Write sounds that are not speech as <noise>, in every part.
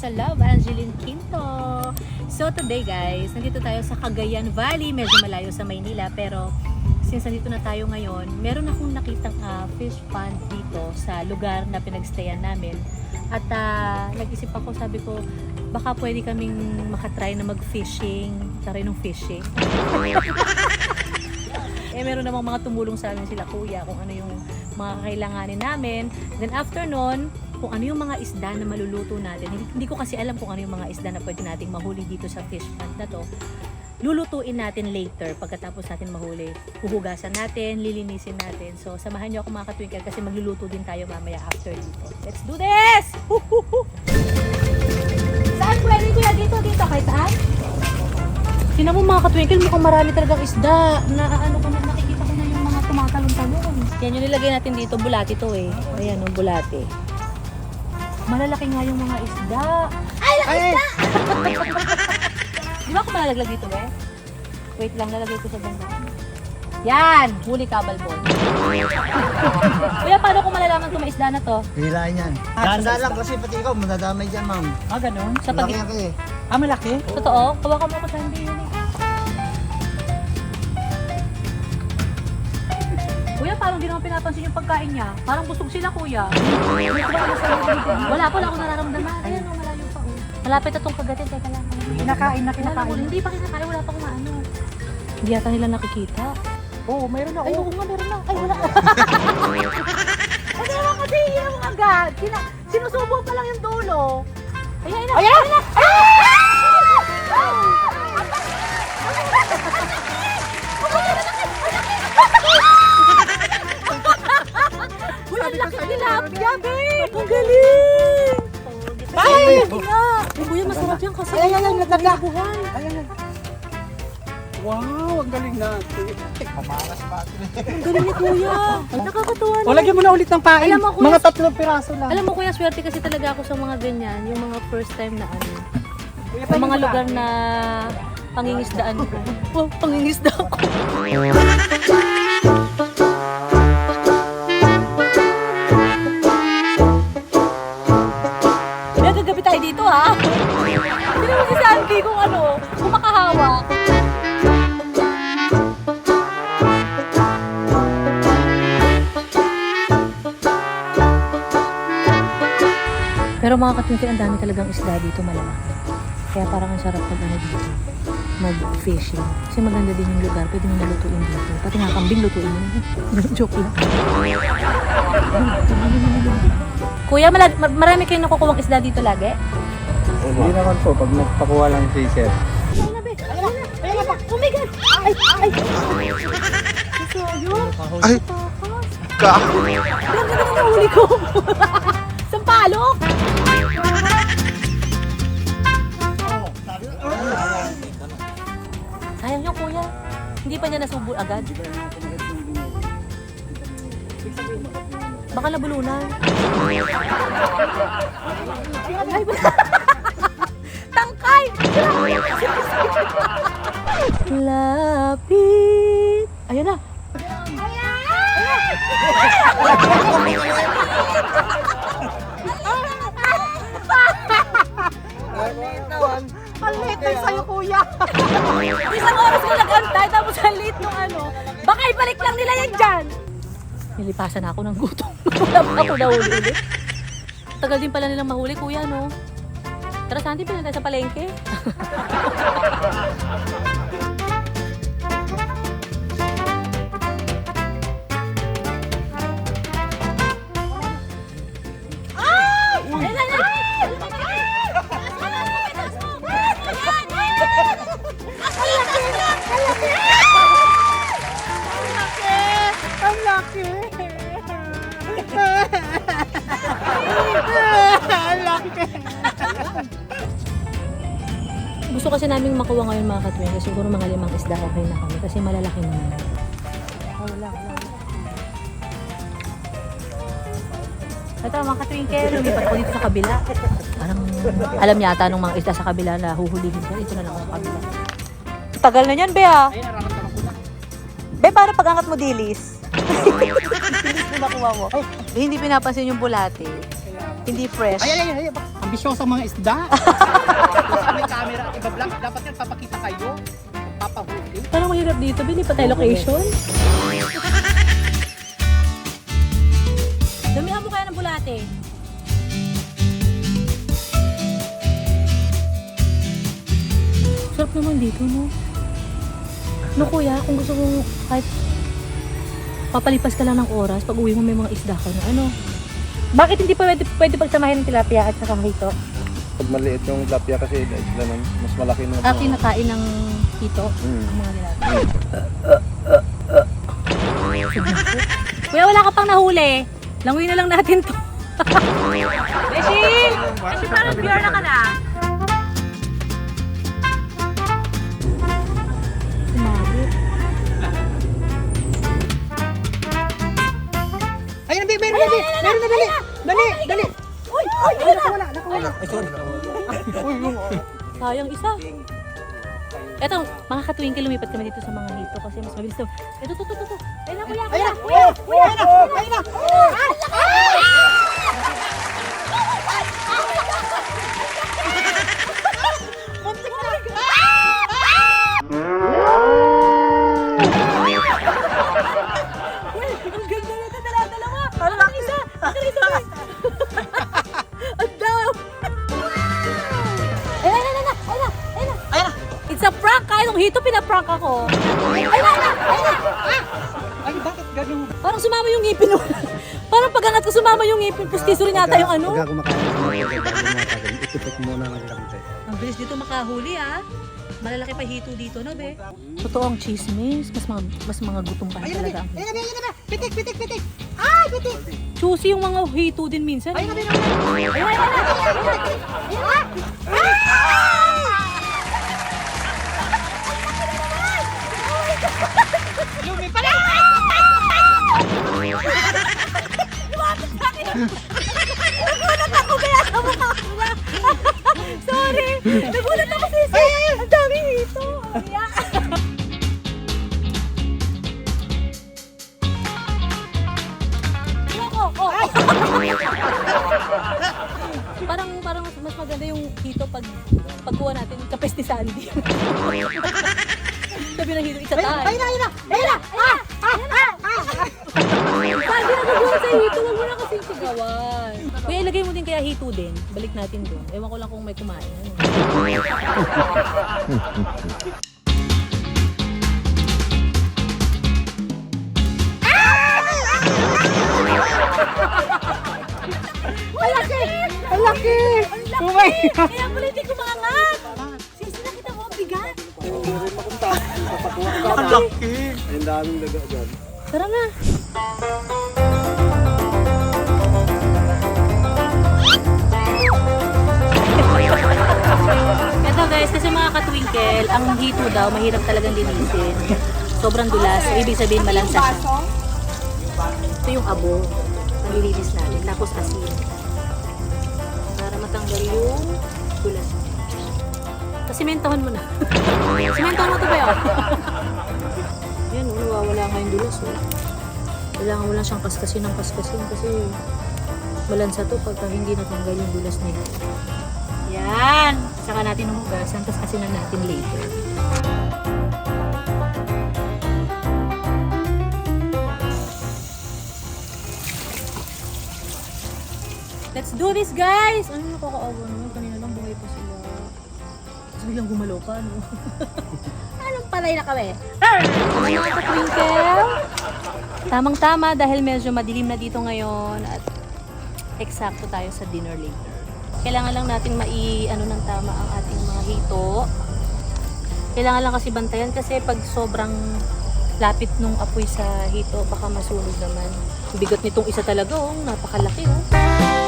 sa Love Angeline Quinto. So today guys, nandito tayo sa Cagayan Valley, medyo malayo sa Maynila pero since nandito na tayo ngayon, meron akong nakitang ah, fish pond dito sa lugar na pinagstayan namin. At ah, nag-isip ako, sabi ko, baka pwede kaming makatry na mag-fishing, try nung fishing. <laughs> eh meron namang mga tumulong sa amin sila kuya kung ano yung mga kailanganin namin. Then after nun, kung ano yung mga isda na maluluto natin. Hindi, ko kasi alam kung ano yung mga isda na pwede nating mahuli dito sa fish pond na to. Lulutuin natin later pagkatapos natin mahuli. Huhugasan natin, lilinisin natin. So samahan niyo ako mga katwinkle kasi magluluto din tayo mamaya after dito. Let's do this! Saan pwede kuya dito? Dito kahit saan? Tingnan mo mga katwinkle, mukhang marami talagang isda. Na ano ko na, nakikita ko na yung mga tumatalon-talon. Yan yung nilagay natin dito, bulati to eh. Ayan yung bulati. Malalaki nga yung mga isda. Ay, laki isda! <laughs> Di ba ako malalaglag dito eh? Wait lang, lalagay ko sa banda. Yan! Huli kabal ball. <laughs> Kuya, paano ko malalaman kung may isda na to? Hilain yan. Danda lang kasi pati ikaw, madadamay dyan, ma'am. Ah, ganun? Sa pag... Laki yan eh. Ah, malaki? Totoo? Hawakan mo ako sa parang di naman pinapansin yung pagkain niya. Parang busog sila, kuya. Wala po, wala akong nararamdaman. Ayan, oh, malayo pa. Oh. Malapit na tong kagatin. Teka lang. Kinakain na Wala, kinakain. wala. Hindi pa kinakain. Wala pa kung ano. Hindi yata nila nakikita. Oo, mayroon na. Ay, Oo. nga, meron na. Ay, wala. <laughs> Kasi naman kasi yung agad. Sina sinusubo pa lang yung dulo. Ayan, ayan. Ayan! ayan. Babe! Ang galing! Ay! kuya, masarap yan kasi. Ay, ay, ay, naglaga. Buhay. Ayan na. Wow, ang galing na. Mamakas pa eh. Ang galing ni kuya. <laughs> Nakakatuwa O, lagyan mo na ulit ng pain. Alam mo, kuya- Mga tatlong piraso lang. Alam mo kuya, swerte kasi talaga ako sa mga ganyan, yung mga first time na ano, sa mga lugar na pangingisdaan ko. Oh, <laughs> pangingisda ko. <laughs> Pero mga katwinti, ang dami talagang isda dito malalaki. Kaya parang ang sarap pag ano dito, mag-fishing. Kasi maganda din yung lugar, pwede mo nalutuin dito. Pati nga kambing lutuin mo. Joke lang. Kuya, malag- ma- marami kayong nakukuwang isda dito lagi? Hindi naman po, pag nagpakuha lang si sir. Oh my God. Ay, ay. Yun. Ay! Ka! Ang ganda na nahuli ko. Sampalok. Sayang yung kuya. Hindi pa niya nasubo agad. Baka nabulunan. Ay, <laughs> Tangkay! <laughs> Lapit! <laughs> Isang oras ko nag-antay tapos ang late nung ano. Baka ibalik lang nila yan dyan. Nilipasan ako ng gutom. <laughs> Wala pa ako nahuli ulit. Tagal din pala nilang mahuli, kuya, no? Tara, Santi, pinag tayo sa palengke. <laughs> mga katwin. Siguro mga limang isda okay na kami kasi malalaki naman. Oh, wala, wala. Ito mga katwinkel, lumipat ako dito sa kabila. Parang alam yata nung mga isda sa kabila na huhulihin ko. Ito na lang ako sa kabila. Tagal na yan, Bea. Ay, nararamdaman ko na. Be, paano pag-angat mo dilis? nakuha mo. Ay, Hindi pinapansin yung bulate. Hindi fresh. ay, ay, ay, ay. Ambisyosa mga isda. <laughs> Sa may camera at iba-vlog, dapat yan papakita kayo. Papahuli. Parang mahirap dito. Bili pa tayo location. <laughs> Damihan mo kaya ng bulate. Sarap naman dito, no? No, kuya, kung gusto mo kahit papalipas ka lang ng oras, pag uwi mo may mga isda ka na, ano? Bakit hindi pa pwede, pwede pagsamahin ng tilapia at saka hito? Pag maliit yung tilapia kasi sila nun, mas malaki nung... Ah, kinakain ng hito? Hmm. Ang mga nila. Kuya, wala ka pang nahuli. Langoy na lang natin to. <laughs> Beshi! Beshi, parang pure na ka na. Ayun, Bi, meron na, Bi. Meron na, dali. Dali, dali. Uy! Uy! Uy! Nakawala, nakawala. Ay, sorry. Sayang isa. Eto, mga katwingkel, lumipat kami dito sa mga hito kasi mas mabilis to. Eto, to, to, to, to. Ayun na, kuya, kuya, Ayun na, kuya, kuya. ayun na, ayun na. Uy, pinaprank ako. Ayun, ayun, ayun, ayun. Ay, bakit ganun? Parang sumama yung ngipin mo. Parang pag-angat ko sumama yung ngipin, pustiso rin yata yung ano. Pagka kumakain ng mga kumakain, itipik muna ng kamte. Ang bilis dito makahuli ah. Malalaki pa hito dito, no, be? Totoo ang chismis. Mas mga, mas mga gutom pa Ayun talaga Ayun ayun na, Bi. Pitik, pitik, pitik. Ay, pitik. Choosy yung mga hito din minsan. Ayun na, eh. Bi, ayun na. Ayun na, ayun na, ayun na. Ayun na. Lumipad kapes ni Sandy. <laughs> Sabi ng hito, isa tayo. ayun na, ayun na. Ayun na. Ah, ah, ah, ah. Sabi na nagulat sa hito, wag mo na kasing sigawan. Kuya, ilagay mo din kaya hito din. Balik natin doon. Ewan ko lang kung may kumain. Ang laki! Ang laki! My God. Kaya pala Ang laki. Ang daming daga dyan. Tara na! Ito guys, kasi mga katwinkle, ang hito daw, mahirap talagang linisin. Sobrang dulas, so ibig sabihin malansa siya. Ito yung abo, ang nilinis natin, tapos asin. Para matanggal yung dulas. Pasimentohan mo na. Simentohan mo ito ba yun? Yan, oh, nawawala nga yung dulas. Oh. Kailangan mo lang siyang kaskasin ng kaskasin kasi malansa to pagka hindi natanggal yung dulas nila. Yan! Saka natin humugasan, tapos asinan natin later. Let's do this, guys! Ano nakakaawa naman? Kanina biglang gumalaw pa, no? <laughs> Anong panay na kami? Tamang-tama dahil medyo madilim na dito ngayon at eksakto tayo sa dinner later. Kailangan lang nating mai ano ng tama ang ating mga hito. Kailangan lang kasi bantayan kasi pag sobrang lapit nung apoy sa hito baka masunog naman. Bigat nitong isa talaga oh, napakalaki oh.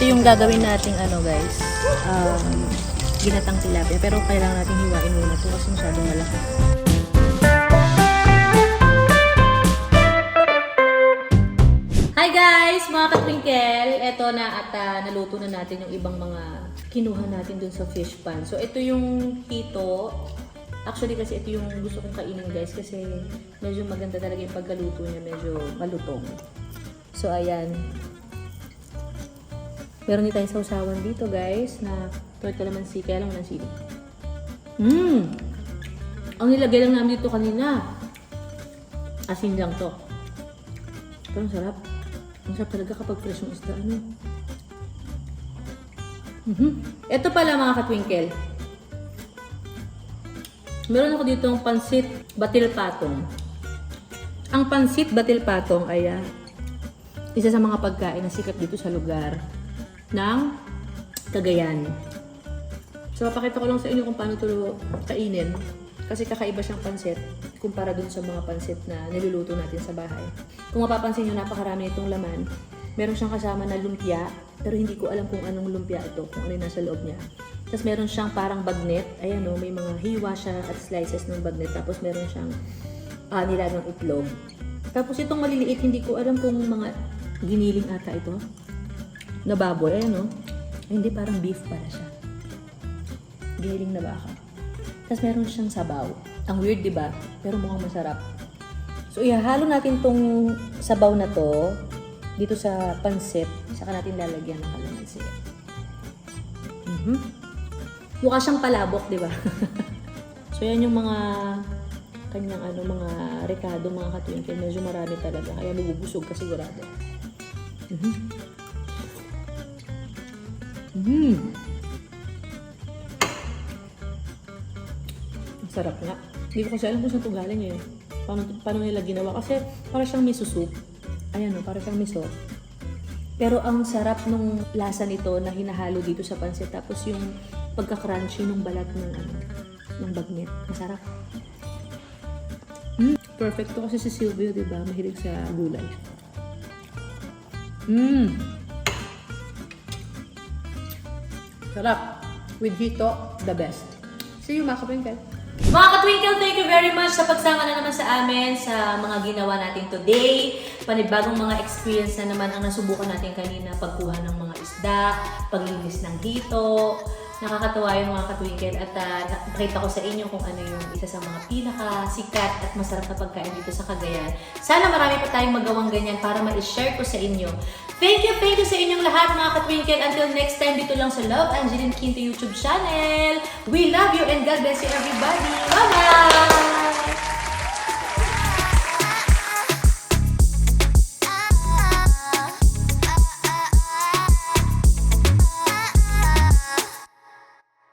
Ito yung gagawin nating ano guys, um, ginatang tilapia. Pero kailangan natin hiwain muna ito kasi masyadong malaki. Hi guys, mga katwinkel! Ito na at ah, naluto na natin yung ibang mga kinuha natin dun sa fish pan. So, ito yung pito. Actually, kasi ito yung gusto kong kainin guys kasi medyo maganda talaga yung pagkaluto niya. Medyo malutong. So, ayan. Meron din tayong sausawan dito guys na tuwad kalamansi. Kaya lang ng sili. Mmm! Ang nilagay lang namin dito kanina. Asin lang to. Pero ang sarap. Ang sarap talaga kapag fresh yung isda. Ano? Mhm. Ito pala mga katwinkle. Meron ako dito ang pansit batil patong. Ang pansit batil patong ay isa sa mga pagkain na sikat dito sa lugar ng Cagayan. So, papakita ko lang sa inyo kung paano ito kainin. Kasi kakaiba siyang pansit kumpara dun sa mga pansit na niluluto natin sa bahay. Kung mapapansin nyo, napakarami itong laman. Meron siyang kasama na lumpia, pero hindi ko alam kung anong lumpia ito, kung ano yung nasa loob niya. Tapos meron siyang parang bagnet. Ayan o, may mga hiwa siya at slices ng bagnet. Tapos meron siyang uh, nilagang itlog. Tapos itong maliliit, hindi ko alam kung mga giniling ata ito. Na baboy, ayan o. Ay, hindi, parang beef pala siya. Giniling na baka. Tapos meron siyang sabaw. Ang weird, di ba? Pero mukhang masarap. So, ihahalo natin tong sabaw na to dito sa pansit. Saka natin lalagyan ng kalamansi. Mhm. Mukha siyang palabok, di ba? <laughs> so, yan yung mga kanyang ano, mga rekado, mga katwinkle. Medyo marami talaga. Kaya nabubusog ka sigurado. Mhm. Ang sarap nga. Hindi ko kasi alam kung saan ito galing eh. Paano, paano nila ginawa? Kasi para siyang miso soup. Ayan o, para siyang miso. Pero ang sarap nung lasa nito na hinahalo dito sa pansit. Tapos yung pagka-crunchy nung balat ng ano, ng bagnet. Masarap. Mm, perfect to kasi si Silvio, di ba? Mahilig sa gulay. Mmm! Sarap. With hito, the best. See you mga kapingkal. Mga ka-twinkle, thank you very much sa pagsama na naman sa amin sa mga ginawa natin today. Panibagong mga experience na naman ang nasubukan natin kanina. Pagkuha ng mga isda, paglinis ng hito. Nakakatuwa yung mga ka-twinkle at uh, nakita ko sa inyo kung ano yung isa sa mga pinaka-sikat at masarap na pagkain dito sa Cagayan. Sana marami pa tayong magawang ganyan para ma-share ko sa inyo. Thank you, thank you sa inyong lahat mga ka-twinkle. Until next time dito lang sa Love Angeline Quinto YouTube channel. We love you and God bless you everybody. Bye-bye!